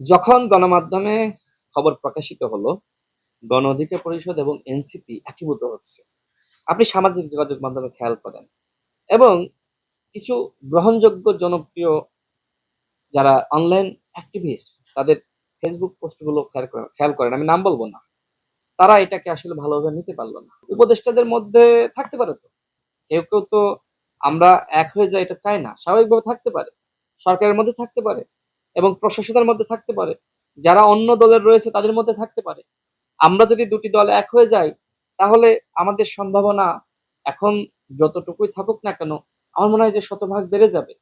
যখন গণমাধ্যমে খবর প্রকাশিত হলো, গণ অধিকার পরিষদ এবং এনসিপি একীভূত হচ্ছে। আপনি সামাজিক যোগাযোগ মাধ্যমে খেয়াল করেন এবং কিছু গ্রহণযোগ্য জনপ্রিয় যারা অনলাইন অ্যাক্টিভিস্ট তাদের ফেসবুক পোস্টগুলো খেয়াল করেন খেয়াল করেন। আমি নাম বলব না। তারা এটাকে আসলে ভালোভাবে নিতে পারল না। উপদেষ্টাদের মধ্যে থাকতে পারে তো। কেউ কেউ তো আমরা এক হয়ে যায় এটা চাই না, স্বাভাবিকভাবে থাকতে পারে। সরকারের মধ্যে থাকতে পারে। এবং প্রশাসনের মধ্যে থাকতে পারে। যারা অন্য দলের রয়েছে, তাদের মধ্যে থাকতে পারে। আমরা যদি দুটি দল এক হয়ে যাই, তাহলে আমাদের সম্ভাবনা এখন যতটুকুই থাকুক না কেন, আমার মনে হয় যে শতভাগ বেড়ে যাবে।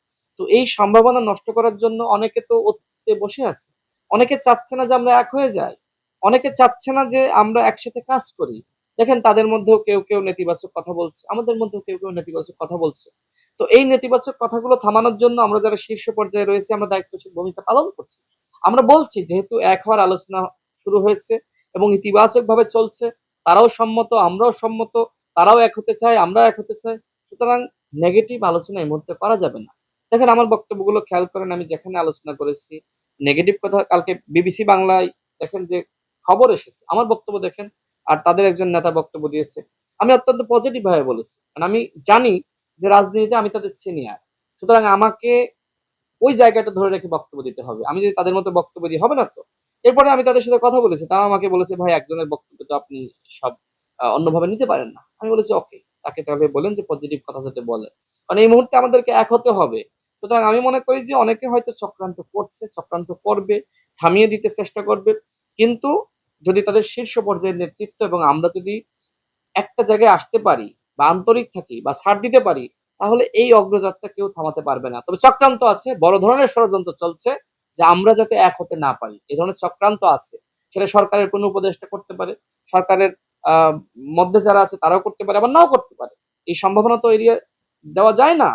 তো এই সম্ভাবনা নষ্ট করার জন্য অনেকে তো অতীতে বসে আছে। অনেকে চাচ্ছে না যে আমরা এক হয়ে যাই। অনেকে চাচ্ছে না যে আমরা একসাথে কাজ করি। দেখেন, তাদের মধ্যেও কেউ কেউ নেতিবাচক কথা বলছে, আমাদের মধ্যেও কেউ কেউ নেতিবাচক কথা বলছে। তো এই নেতিবাচক কথাগুলো থামানোর জন্য আমরা যারা শীর্ষ পর্যায়ে রয়েছে, আমরা দায়িত্বশীল ভূমিকা পালন করছি। আমরা বলছি, যেহেতু এক হওয়ার আলোচনা শুরু হয়েছে এবং ইতিবাচক ভাবে চলছে, তারাও সম্মত, আমরাও সম্মত, তারাও এক হতে চায় আমরা এক হতে চাই সুতরাং নেগেটিভ আলোচনা এই মুহূর্তে করা যাবে না। দেখেন, আমার বক্তব্যগুলো খেয়াল করেন, আমি যেখানে আলোচনা করেছি নেগেটিভ কথা কালকে বিবিসি বাংলায় দেখেন যে খবর এসেছে। আমার বক্তব্য দেখেন, আর তাদের একজন নেতা বক্তব্য দিয়েছে। আমি অত্যন্ত পজিটিভ ভাবে বলেছি। কারণ আমি জানি যে রাজনীতিতে আমি তাদের সিনিয়র সুতরাং আমাকে ওই জায়গাটা ধরে রেখে বক্তব্য দিতে হবে। আমি যদি তাদের মতো বক্তব্য দিই, হবে না তো? এরপরে আমি তাদের সাথে কথা বলেছি। তারা আমাকে বলেছে, ভাই, একজনের বক্তব্য তো আপনি সব অন্যভাবে নিতে পারেন না। আমি বলেছি, ওকে। তাকে তাহলে বলেন যে পজিটিভ কথা যাতে বলে। কারণ এই মুহূর্তে আমাদেরকে এক হতে হবে। সুতরাং আমি মনে করি যে অনেকে হয়তো চক্রান্ত করছে, চক্রান্ত করবে, থামিয়ে দিতে চেষ্টা করবে। কিন্তু যদি তাদের শীর্ষ পর্যায়ের নেতৃত্ব এবং আমরা যদি একটা জায়গায় আসতে পারি বা আন্তরিক থাকি বা ছাড় দিতে পারি, তাহলে এই অগ্রযাত্রা কেউ থামাতে পারবে না। তবে চক্রান্ত আছে, বড় ধরনের ষড়যন্ত্র চলছে যে আমরা যাতে এক হতে না পারি। এই ধরনের চক্রান্ত আছে, সেটা সরকারের কোনো উপদেষ্টা করতে পারে, সরকারের মধ্যে যারা আছে তারাও করতে পারে, আবার নাও করতে পারে। এই সম্ভাবনা তো এড়িয়ে দেওয়া যায় না।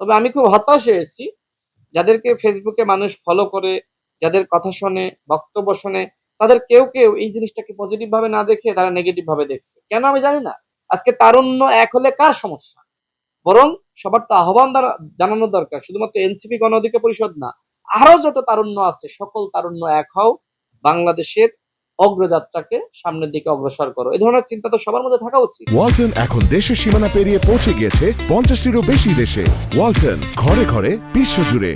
তবে আমি খুব হতাশ হয়েছি, যাদেরকে ফেসবুকে মানুষ ফলো করে, যাদের কথা শোনে, বক্তব্য শোনে, তাদের কেউ কেউ এই জিনিসটাকে পজিটিভ ভাবে না দেখে তারা নেগেটিভ ভাবে দেখছে। কেন আমি জানি না। আজকে তারুণ্য এক হলে কার সমস্যা? বরং সবার তো আহ্বান জানানো দরকার, শুধুমাত্র এনসিপি গণ অধিকার পরিষদ না, আরও যত তারুণ্য আছে, সকল তারুণ্য এক হও, বাংলাদেশের অগ্রযাত্রাকে সামনের দিকে অগ্রসর করো। এই ধরনের চিন্তা তো সবার মধ্যে থাকা উচিত। ওয়ালটন এখন দেশের সীমানা পেরিয়ে পৌঁছে গিয়েছে পঞ্চাশটিরও বেশি দেশে। ওয়ালটন, ঘরে ঘরে, বিশ্বজুড়ে।